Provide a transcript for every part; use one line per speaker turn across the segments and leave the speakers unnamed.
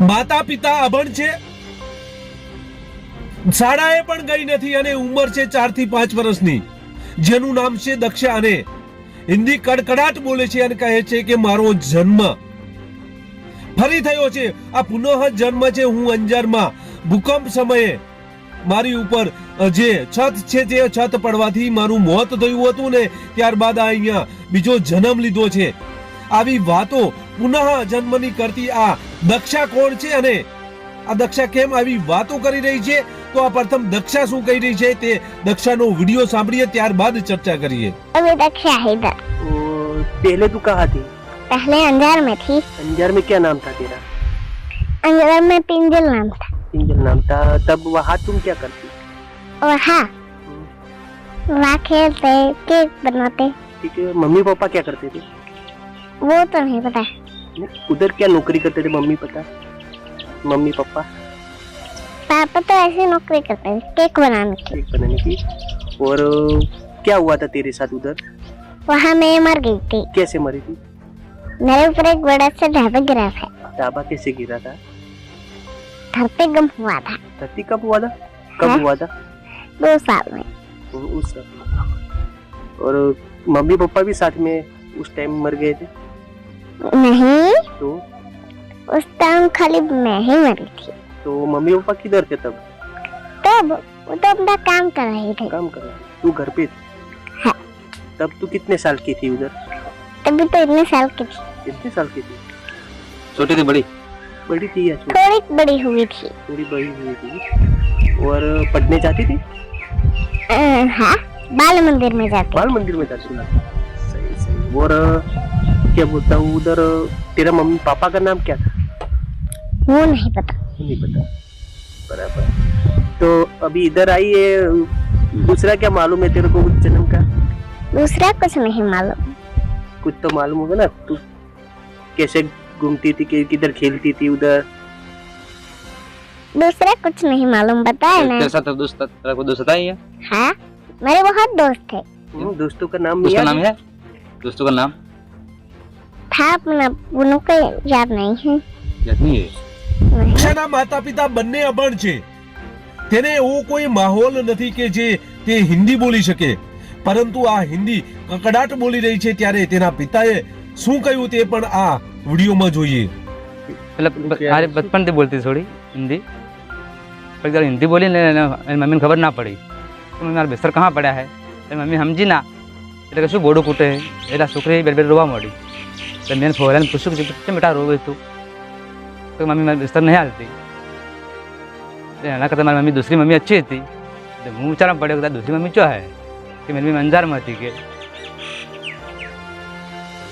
માતા પિતા અભણ છે. શાળાએ પણ ગઈ નથી અને ઉંમર છે ચારથી પાંચ વર્ષની. જેનું નામ છે દક્ષા અને હિન્દી કડકડાટ બોલે છે અને કહે છે કે મારો જન્મ. ફરી થયો છે. આ પુનઃ જન્મ છે હું અંજારમાં. ભૂકંપ સમયે મારી ઉપર જે છત છે તે છત પડવાથી મારું મોત થયું હતું ને ત્યારબાદ આ અહીંયા બીજો જન્મ લીધો છે. આવી વાતો પુનઃ જન્મની કરતી આ દક્ષા કોણ છે અને આ દક્ષા કેમ આવી વાતો કરી રહી છે તો આ પ્રથમ દક્ષા શું કહી રહી છે તે દક્ષાનો વિડીયો સાંભળીએ ત્યારબાદ चर्चा કરીએ
अभी दक्षा है इधर
और पहले तू कहाँ थी
पहले अंजार में थी
अंजार में क्या नाम था तेरा
अंजार में पिंजल नाम था
पिंजल नाम था तब वहाँ तुम क्या करती
और हाँ वहाँ खेलते केक बनाते
ठीक है मम्मी पापा क्या करते थे
वो तो नहीं पता
उधर क्या नौकरी करते थे मम्मी पता? Mummy papa?
पापा तो ऐसी नौकरी करते थे केक बनाने की।
केक बनाने की। और क्या हुआ था तेरे साथ उधर?
वहाँ मैं मर गई थी।
कैसे मरी थी?
मेरे ऊपर एक बड़ा सा ढाबा गिरा था।
ढाबा कैसे गिरा था?
पे गम हुआ था।
धरती कब हुआ था? कब
हाँ?
हुआ था?
दो साल में।
वो उस और मम्मी पापा भी साथ में उस टाइम मर गए थे?
नहीं।
तो?
उस टाइम खाली मैं ही मरी थी।
तो मम्मी पापा किधर थे तब?
तब वो तो अपना काम कर रहे थे।
काम कर रहे तू घर पे थी?
हाँ।
तब तू कितने साल की थी उधर?
तभी तो इतने साल की थी।
कितने साल की थी?
छोटी थी बड़ी?
बड़ी थी या
थोड़ी बड़ी हुई थी।
थोड़ी बड़ी हुई थी। और पढ़ने जाती थी?
हाँ बाल मंदिर में जाते
बाल मंदिर में जाती सही सही। और क्या बोलता हूँ? उधर तेरा मम्मी पापा का नाम क्या था?
वो नहीं पता।
नहीं पता। बराबर। तो अभी इधर आई है दूसरा क्या मालूम है तेरे को जन्म का?
दूसरा कुछ नहीं मालूम।
कुछ तो मालूम होगा ना तू कैसे घूमती थी किधर खेलती थी उधर?
दूसरा कुछ नहीं मालूम बताया ना
तेरे साथ दोस्त तेरा कोई दोस्त ही है
हाँ मेरे बहुत दोस्त थे
हम्म, दोस्तों का नाम
उसका
याद
नाम है? दोस्तों का नाम?
था अपना उनको याद नहीं है
याद नहीं है
नहीं।
દક્ષાના માતા પિતા બંને અભણ છે તેને એવો કોઈ માહોલ નથી કે જે તે હિન્દી બોલી શકે પરંતુ આ હિન્દી કકડાટ બોલી રહી છે ત્યારે તેના પિતાએ શું કહ્યું તે પણ આ વિડીયોમાં જોઈએ
मतलब हमारे बचपन से बोलती थी थोड़ी हिंदी पर जब हिंदी बोली ने ने- मेरी मम्मी ने खबर ना पड़ी तो मम्मी मारा बिस्तर कहाँ पड़ा है तो मम्मी समझी ना એટલે કે શું બોડું કૂટે એટલે છોકરી બે બે રોવા મળી તો મેં ફોરાને પૂછ્યું કે કેમ બેટા રોવે તું? તો મમ્મી મારી બિસ્તર નહીં આવતી એના કરતાં મારી મમ્મી દૂસરી મમ્મી અચ્છી હતી. તો હું વિચારવા પડ્યો કે દૂસરી મમ્મી ચો હે? કે મેં મમ્મી અંજારમાં હતી કે.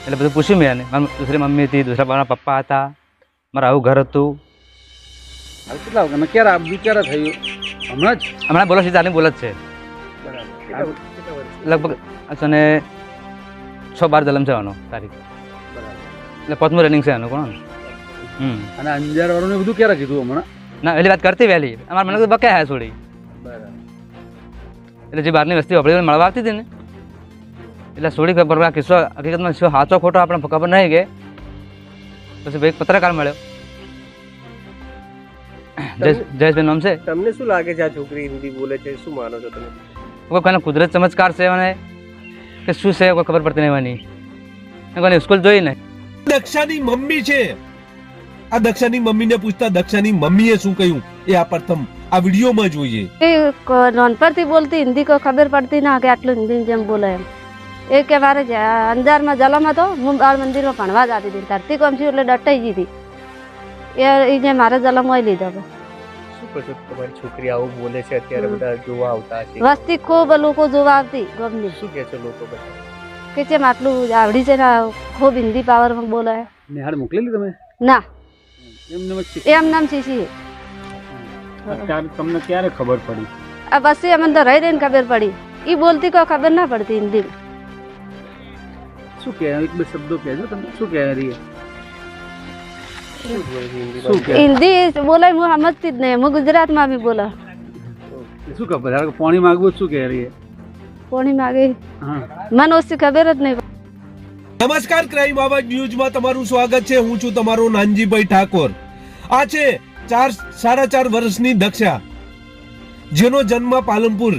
એટલે બધું પૂછ્યું મેં એને. મારી દૂસરી મમ્મી હતી દૂસરા મારા પપ્પા હતા મારા આવું ઘર હતું.
કેટલા વાગે? ક્યારે આપ્યું ક્યારે થયું? હમણાં જ?
હમણાં બોલો સીધા બોલ જ છે. લગભગ અને છ બાર જલમ જવાનો તારીખ. એટલે પોતમું રનિંગ છે એનું કોણ? હમ.
અને અંજાર વાળું બધું ક્યારે કીધું હમણાં?
ના વહેલી વાત કરતી વહેલી. અમારા મને તો બકાય હે થોડી એટલે જે બહારની વસ્તી આપણે મળવા આવતી હતી ને? એટલે છોડી ખબર કિસ્સો હકીકતમાં શું સાચો ખોટો આપણે ખબર નહીં કે. પછી ભાઈ પત્રકાર મળ્યો. જયેશ જયેશભાઈ નામ છે?
તમને શું લાગે છે આ છોકરી હિન્દી બોલે છે? શું માનો છો તમે?
કોઈ કોઈને કુદરત ચમત્કાર છે મને કે શું છે કોઈ ખબર પડતી નહીં મને. કોઈને સ્કૂલ જોઈ ને
દક્ષાની મમ્મી છે. આ દક્ષાની મમ્મીને પૂછતા દક્ષાની મમ્મીએ શું કહ્યું? એ આ પ્રથમ આ વિડીયોમાં જોઈએ.
નાનપણથી બોલતી હિન્દી કો ખબર પડતી ના કે આટલું હિન્દી જેમ બોલે એમ. એ કે મારે અંજારમાં જલમ હતો હું બાળ મંદિરમાં ભણવા જતી હતી ધરતી કોમ છું એટલે ડટાઈ ગઈ હતી. એ એ જે મારે જલમ હોય લીધો
શું તમારી છોકરી આવું બોલે છે અત્યારે બધા જોવા આવતા છે
વસ્તી ખૂબ લોકો જોવા આવતી ગમની
શું કે છે લોકો બધા?
કે છે આટલું આવડી છે ને ખૂબ હિન્દી પાવરમાં બોલે
નિહાળ મોકલેલી તમે?
ના. એમ નામ શીશી
અત્યારે તમને ક્યારે ખબર પડી?
આ બસ અમને તો રહી રહીને ખબર પડી. એ બોલતી કોઈ ખબર ના પડતી હિન્દી
શું કહે એક બે શબ્દો કહેજો તમે. શું કહે રહી
હિન્દી બોલે હું સમજતી જ નહીં. હું ગુજરાતમાં બી બોલા
શું ખબર? પાણી માગવું શું કહે રહી
કોણી માગે. મને ઓછી ખબર જ નહીં.
નમસ્કાર ક્રાઇમ આવાજ ન્યૂઝમાં તમારું સ્વાગત છે. હું છું તમારો નાનજીભાઈ ઠાકોર. આ છે ચાર સાડા ચાર વર્ષની દક્ષા જેનો જન્મ પાલનપુર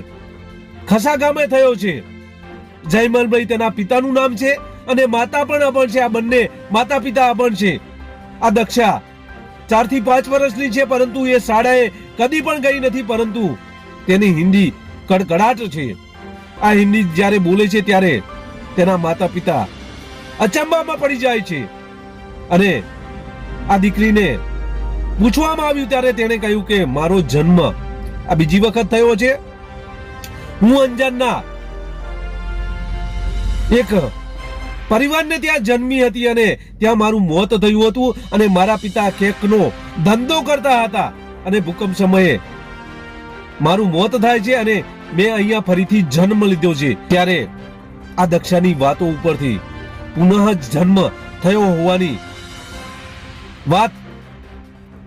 ખસા ગામે થયો છે. જયમલભાઈ તેના પિતાનું નામ છે અને માતા પણ અભણ છે. આ બંને માતા પિતા અભણ છે. આ દક્ષા ચારથી પાંચ વર્ષની છે પરંતુ એ શાળાએ કદી પણ ગઈ નથી પરંતુ તેની હિન્દી કડકડાટ છે. આ હિન્દી જ્યારે બોલે છે ત્યારે તેના માતા પિતા અચંબામાં પડી જાય છે. અને આ દીકરીને પૂછવામાં આવ્યું ત્યારે તેણે કહ્યું કે, મારો જન્મ આ બીજી વખત થયો છે. હું અંજાનના એક પરિવારને ત્યાં જન્મી હતી અને ત્યાં મારું મોત થયું હતું અને મારા પિતા કેકનો ધંધો કરતા હતા. અને ભૂકંપ સમયે મારું મોત થાય છે અને મેં અહીંયા ફરીથી જન્મ લીધો છે. ત્યારે આ દક્ષાની વાતો ઉપરથી પુનઃ જન્મ થયો હોવાની વાત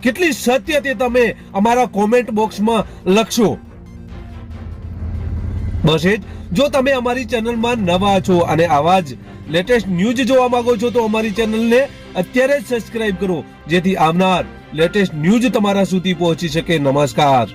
કેટલી સત્ય તે તમે અમારા કોમેન્ટ બોક્સમાં લખશો. બસ એ જ. તમે અમારી ચેનલમાં નવા છો અને આવા જ લેટેસ્ટ ન્યૂઝ જોવા માંગો છો તો અમારી ચેનલને અત્યારે જ સબસ્ક્રાઇબ કરો, જેથી આવનાર લેટેસ્ટ ન્યૂઝ તમારા સુધી પહોંચી શકે. નમસ્કાર.